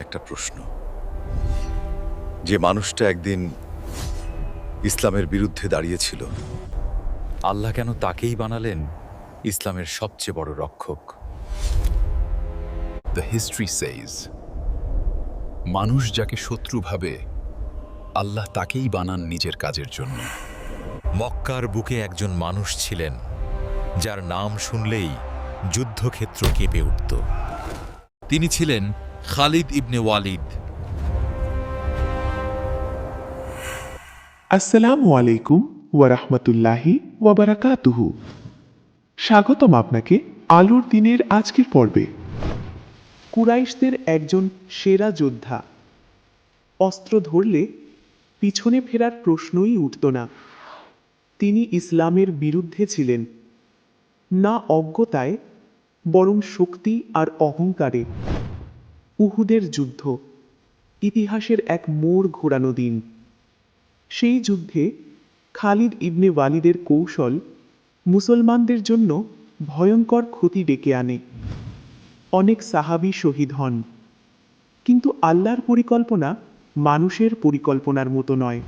একটা প্রশ্ন। যে মানুষটা একদিন ইসলামের বিরুদ্ধে দাঁড়িয়েছিল আল্লাহ কেন তাকেই বানালেন ইসলামের সবচেয়ে বড় রক্ষক? দ্য হিস্ট্রি সেইজ মানুষ যাকে শত্রু ভাবে আল্লাহ তাকেই বানান নিজের কাজের জন্য। মক্কার বুকে একজন মানুষ ছিলেন যার নাম শুনলেই যুদ্ধক্ষেত্র কেঁপে উঠত। তিনি ছিলেন খালিদ ইবনে ওয়ালিদ। আসসালামু আলাইকুম ওয়ারাহমাতুল্লাহি ওয়াবারাকাতুহু স্বাগতম আপনাকে আলোর দিনের আজকের পর্বে। কুরাইশদের একজন সেরা যোদ্ধা। অস্ত্র ধরলে পিছনে ফেরার প্রশ্নই উঠত না। তিনি ইসলামের বিরুদ্ধে ছিলেন। না অজ্ঞতায়, বরং শক্তি আর অহংকারে। উহুদের যুদ্ধ, ইতিহাসের এক মোড় ঘোরানো দিন। সেই যুদ্ধে খালিদ ইবনে ওয়ালিদের কৌশল মুসলমানদের জন্য ভয়ঙ্কর ক্ষতি ডেকে আনে। অনেক সাহাবি শহীদ হন, কিন্তু আল্লাহর পরিকল্পনা মানুষের পরিকল্পনার মতো নয়।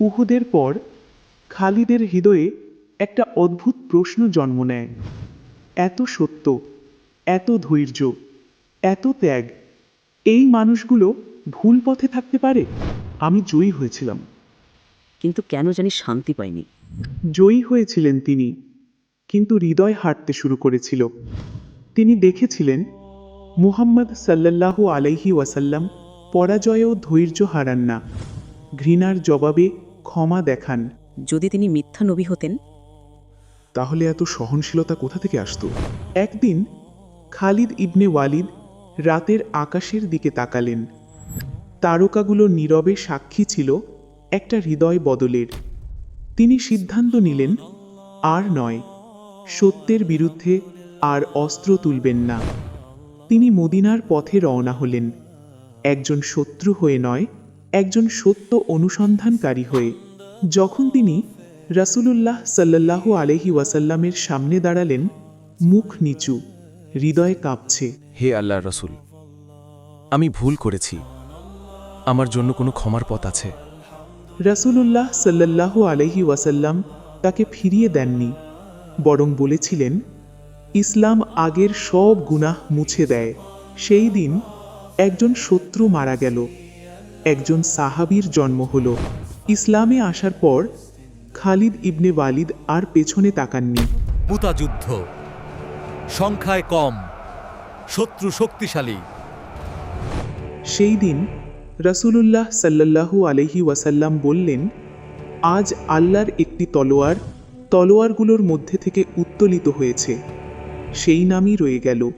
উহুদের পর খালিদের হৃদয়ে একটা অদ্ভুত প্রশ্ন জন্ম নেয়। এত সত্য, এত ধৈর্য এত ত্যাগ এই মানুষগুলো ভুল পথে থাকতে পারে? আমি জয়ী হয়েছিলাম। কিন্তু কেন জানি শান্তি পাইনি। জয়ী হয়েছিলেন তিনি কিন্তু হৃদয় হাঁটতে শুরু করেছিল। তিনি দেখেছিলেন মুহাম্মদ সাল্লাল্লাহু আলাইহি ওয়াসাল্লাম পরাজয়েও ধৈর্য হারান না। ঘৃণার জবাবে ক্ষমা দেখান। যদি তিনি মিথ্যা নবী হতেন? তাহলে এত সহনশীলতা কোথা থেকে আসতো? একদিন খালিদ ইবনে ওয়ালিদ রাতের আকাশের দিকে তাকালেন। তারকাগুলো নীরবে সাক্ষী ছিল একটা হৃদয় বদলের। তিনি সিদ্ধান্ত নিলেন, আর নয়, সত্যের বিরুদ্ধে আর অস্ত্র তুলবেন না। তিনি মদিনার পথে রওনা হলেন, একজন শত্রু হয়ে নয়, একজন সত্য অনুসন্ধানকারী হয়ে। যখন তিনি রাসূলুল্লাহ সাল্লাল্লাহু আলহি ওয়াসাল্লামের সামনে দাঁড়ালেন, মুখ নিচু, হৃদয় কাঁপছে। হে আল্লাহ রসুল আমি ভুল করেছি। আমার জন্য কোনো ক্ষমার পথ আছে। রাসূলুল্লাহ সাল্লাল্লাহু আলহি ওয়াসাল্লাম তাকে ফিরিয়ে দেননি বরং বলেছিলেন ইসলাম আগের সব গুনাহ মুছে দেয়। সেই দিন একজন শত্রু মারা গেল একজন সাহাবীর জন্ম হল। ইসলামে আসার পর খালিদ ইবনে ওয়ালিদ আর পেছনে তাকাননি। মুতা যুদ্ধ সংখ্যায় কম। শত্রু শক্তিশালী। সেই দিন রাসূলুল্লাহ সাল্লাল্লাহু আলহি ওয়াসাল্লাম বললেন, আজ আল্লাহর একটি তলোয়ার তলোয়ারগুলোর মধ্যে থেকে উত্তোলিত হয়েছে। সেই নামই রয়ে গেল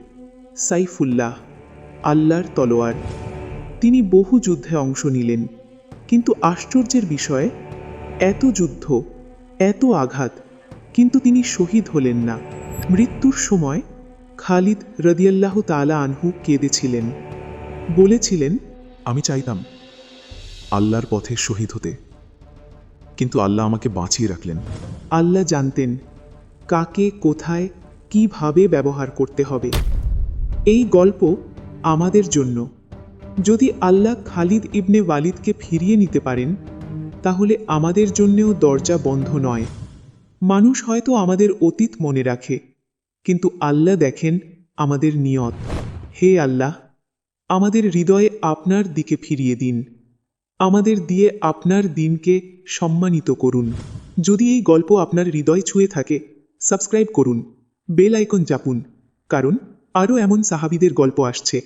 সাইফুল্লাহ, আল্লাহর তলোয়ার। তিনি বহু যুদ্ধে অংশ নিলেন, কিন্তু আশ্চর্যের বিষয়, এত যুদ্ধ, এত আঘাত, কিন্তু তিনি শহীদ হলেন না। মৃত্যুর সময় খালিদ রদিয়াল্লাহ তালা আনহু কেঁদেছিলেন। বলেছিলেন, আমি চাইতাম আল্লাহর পথে শহীদ হতে। কিন্তু আল্লাহ আমাকে বাঁচিয়ে রাখলেন। আল্লাহ জানতেন কাকে, কোথায়, কীভাবে ব্যবহার করতে হবে। এই গল্প আমাদের জন্য। যদি আল্লাহ খালিদ ইবনে ওয়ালিদকে ফিরিয়ে নিতে পারেন, তাহলে আমাদের জন্যেও দরজা বন্ধ নয়। মানুষ হয়তো আমাদের অতীত মনে রাখে। কিন্তু আল্লাহ দেখেন আমাদের নিয়ত। হে আল্লাহ, আমাদের হৃদয়ে আপনার দিকে ফিরিয়ে দিন। আমাদের দিয়ে আপনার দিনকে সম্মানিত করুন। যদি এই গল্প আপনার হৃদয় ছুঁয়ে থাকে, সাবস্ক্রাইব করুন। বেল আইকন চাপুন কারণ আরও এমন সাহাবিদের গল্প আসছে।